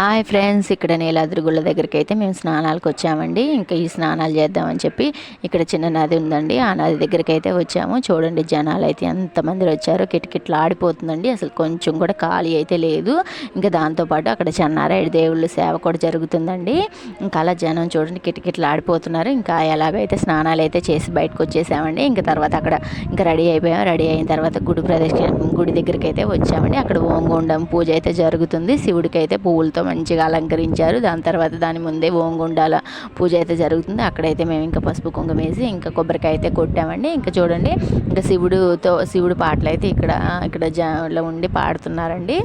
Hi friends ఇక్కడ నీలాద్రి గుళ్ళ దగ్గరికి అయితే మేము స్నానాలకు వచ్చామండి. ఇంకా ఈ స్నానాలు చేద్దామని చెప్పి ఇక్కడ చిన్న నది ఉందండి. ఆ నది దగ్గరికి అయితే వచ్చాము. చూడండి జనాలు అయితే ఎంతమంది వచ్చారో కిటకిట్లు ఆడిపోతుందండి అసలు కొంచెం కూడా ఖాళీ అయితే లేదు. ఇంకా దాంతోపాటు అక్కడ చెన్నారాయుడు దేవుళ్ళు సేవ కూడా జరుగుతుందండి. ఇంకా అలా జనం చూడండి కిటకిట్లు ఆడిపోతున్నారు ఇంకా ఎలాగైతే స్నానాలు అయితే చేసి బయటకు వచ్చేసామండి. ఇంకా తర్వాత అక్కడ ఇంకా రెడీ అయిపోయాం. రెడీ అయిన తర్వాత గుడి ప్రదేశం గుడి దగ్గరికి అయితే వచ్చామండి. అక్కడ ఓంగుండం పూజ అయితే జరుగుతుంది. శివుడికి అయితే పువ్వులతో మంచిగా అలంకరించారు. దాని తర్వాత దాని ముందే ఓంగుండాల పూజ అయితే జరుగుతుంది. అక్కడైతే మేము ఇంకా పసుపు కుంకుమ వేసి ఇంకా కొబ్బరికాయ అయితే కొట్టామండి. ఇంకా చూడండి ఇంకా శివుడుతో శివుడు పాటలు అయితే ఇక్కడ ఇక్కడ జలో ఉండి పాడుతున్నారండి.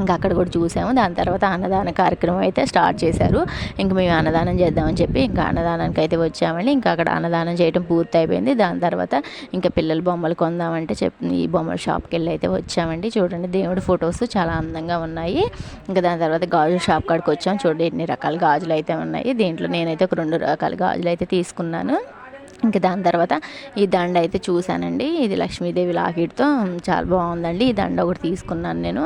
ఇంకా అక్కడ కూడా చూసాము. దాని తర్వాత అన్నదాన కార్యక్రమం అయితే స్టార్ట్ చేశారు. ఇంకా మేము అన్నదానం చేద్దామని చెప్పి ఇంకా అన్నదానానికి అయితే వచ్చామండి. ఇంకా అక్కడ అన్నదానం చేయడం పూర్తి అయిపోయింది. దాని తర్వాత ఇంకా పిల్లల బొమ్మలు కొందామంటే చెప్పి ఈ బొమ్మల షాప్కి వెళ్ళి అయితే వచ్చామండి. చూడండి దేవుడి ఫొటోస్ చాలా అందంగా ఉన్నాయి. ఇంకా దాని తర్వాత గాజు షాప్ కాడికి వచ్చాం చూడండి ఎన్ని రకాల గాజులు అయితే ఉన్నాయి. దీంట్లో నేనైతే ఒక రెండు రకాల గాజులు అయితే తీసుకున్నాను. ఇంకా దాని తర్వాత ఈ దండ అయితే చూశానండి. ఇది లక్ష్మీదేవి లాకెట్తో చాలా బాగుందండి. ఈ దండ ఒకటి తీసుకున్నాను నేను.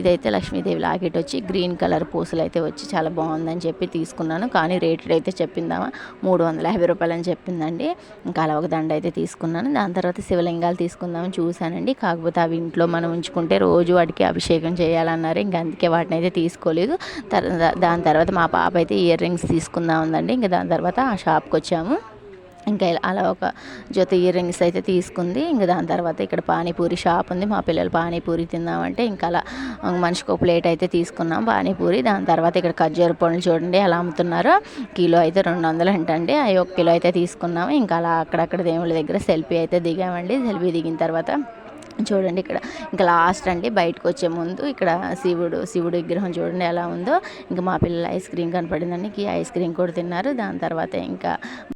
ఇదైతే లక్ష్మీదేవి లాకెట్ వచ్చి గ్రీన్ కలర్ పూసలు అయితే వచ్చి చాలా బాగుందని చెప్పి తీసుకున్నాను. కానీ రేట్ అయితే చెప్పిందామా? మూడు వందల యాభై రూపాయలు అని చెప్పిందండి. ఇంకా అలా ఒక దండ అయితే తీసుకున్నాను. దాని తర్వాత శివలింగాలు తీసుకుందామని చూశానండి. కాకపోతే అవి ఇంట్లో మనం ఉంచుకుంటే రోజు వాటికి అభిషేకం చేయాలన్నారు. ఇంకా అందుకే వాటిని అయితే తీసుకోలేదు. దాని తర్వాత మా పాప అయితే ఇయర్ రింగ్స్ తీసుకుందాం ఉందండి. ఇంకా దాని తర్వాత ఆ షాప్కి వచ్చాము. ఇంకా అలా ఒక జత ఇయర్ రింగ్స్ అయితే తీసుకుంది. ఇంకా దాని తర్వాత ఇక్కడ పానీపూరి షాప్ ఉంది. మా పిల్లలు పానీపూరి తిందామంటే ఇంకా అలా మనిషికి ఒక ప్లేట్ అయితే తీసుకున్నాం పానీపూరి. దాని తర్వాత ఇక్కడ ఖర్జూర పండ్లు చూడండి ఎలా అమ్ముతున్నారో. కిలో అయితే రెండు వందలు అంటండి. అవి ఒక కిలో అయితే తీసుకున్నాము ఇంకా అలా అక్కడక్కడ దేవుళ్ళ దగ్గర సెల్ఫీ అయితే దిగామండి. సెల్ఫీ దిగిన తర్వాత చూడండి ఇక్కడ. ఇంకా లాస్ట్ అండి బయటకు వచ్చే ముందు ఇక్కడ శివుడు శివుడు విగ్రహం చూడండి ఎలా ఉందో. ఇంకా మా పిల్లలు ఐస్ క్రీమ్ కనపడిందండి. ఈ ఐస్ క్రీమ్ కూడా తిన్నారు. దాని తర్వాత ఇంకా